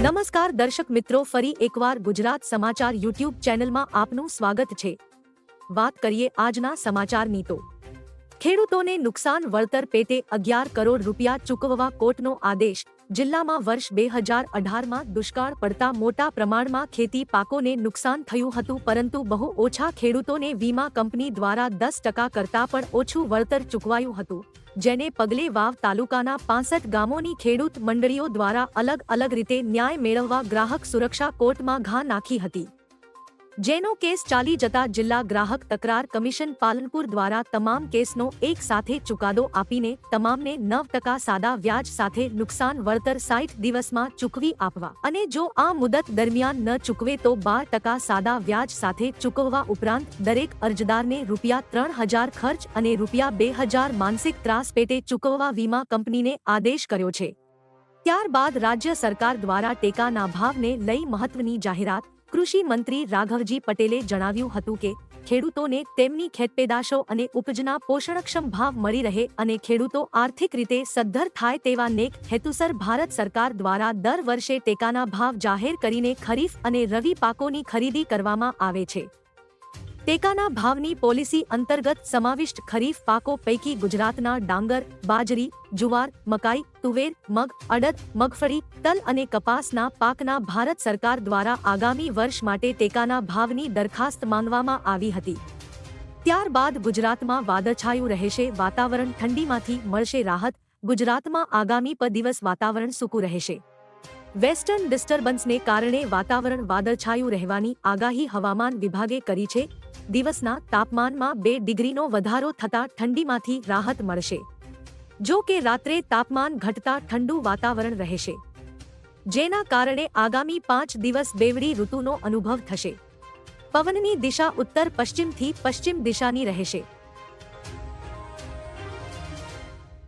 નમસ્કાર દર્શક મિત્રો, ફરી એકવાર ગુજરાત સમાચાર યુટ્યુબ ચેનલમાં આપનું સ્વાગત છે. વાત કરીએ આજના સમાચારની તો. ખેડૂતોને નુકસાન વળતર પેટે અગિયાર કરોડ રૂપિયા ચૂકવવા કોર્ટનો આદેશ. જિલ્લામાં વર્ષ બે હજાર અઢારમાં દુષ્કાળ પડતા મોટા પ્રમાણમાં ખેતી પાકોને નુકસાન થયું હતું, પરંતુ બહુ ઓછા ખેડૂતોને વીમા કંપની દ્વારા દસ ટકા કરતાં પણ ઓછું વળતર ચૂકવાયું હતું, જેને પગલે વાવ તાલુકાના પાસઠ ગામોની ખેડૂત મંડળીઓ દ્વારા અલગ અલગ રીતે ન્યાય મેળવવા ગ્રાહક સુરક્ષા કોર્ટમાં ઘા નાખી હતી. જેનો કેસ ચાલી જતા જિલ્લા ગ્રાહક તકરાર કમિશન પાલનપુર દ્વારા તમામ કેસનો એક સાથે ચુકાદો આપીને તમામને નવ ટકા સાદા વ્યાજ સાથે નુકસાન વળતર સાઠ દિવસમાં ચૂકવી આપવા. અને જો આ મુદત દરમિયાન ન ચૂકવે તો બાર ટકા સાદા વ્યાજ સાથે ચૂકવવા ઉપરાંત દરેક અરજદારને રૂપિયા ત્રણ હજાર ખર્ચ અને રૂપિયા બે હજાર માનસિક ત્રાસ પેટે ચૂકવવા વીમા કંપનીને આદેશ કર્યો છે. ત્યારબાદ રાજ્ય સરકાર દ્વારા ટેકાના ભાવને લઈ મહત્વની જાહેરાત કૃષિ મંત્રી રાઘવજી પટેલે જણાવ્યું હતું કે, ખેડૂતોને તેમની ખેતપેદાશો અને ઉપજના પોષણક્ષમ ભાવ મળી રહે અને ખેડૂતો આર્થિક રીતે સદ્ધર થાય તેવા નેક હેતુસર ભારત સરકાર દ્વારા દર વર્ષે ટેકાના ભાવ જાહેર કરીને ખરીફ અને રવિ પાકોની ખરીદી કરવામાં આવે છે. ટેકાના ભાવની પોલિસી અંતર્ગત સમાવિષ્ટ ખરીફ પાકો પૈકી ગુજરાતના ડાંગર, બાજરી, જુવાર, મકાઈ, તુવેર, મગ, અડદ, મગફળી, તલ અને કપાસના પાકના ભારત સરકાર દ્વારા આગામી વર્ષ માટે ટેકાના ભાવની દરખાસ્ત માંગવામાં આવી હતી. ત્યારબાદ ગુજરાતમાં વાદળછાયું રહેશે, વાતાવરણ ઠંડીમાંથી મળશે રાહત, ગુજરાતમાં આગામી પ દિવસ વાતાવરણ સૂકું રહેશે. વેસ્ટર્ન ડિસ્ટર્બન્સને કારણે વાતાવરણ વાદળછાયું રહેવાની આગાહી હવામાન વિભાગે કરી છે. દિવસના તાપમાનમાં બે ડિગ્રીનો વધારો થતાં ઠંડીમાંથી રાહત મળશે. જો કે રાત્રે તાપમાન ઘટતા ઠંડુ વાતાવરણ રહેશે. જેના કારણે આગામી પાંચ દિવસ બેવડી ઋતુનો અનુભવ થશે. પવનની દિશા ઉત્તર પશ્ચિમથી પશ્ચિમ દિશાની રહેશે.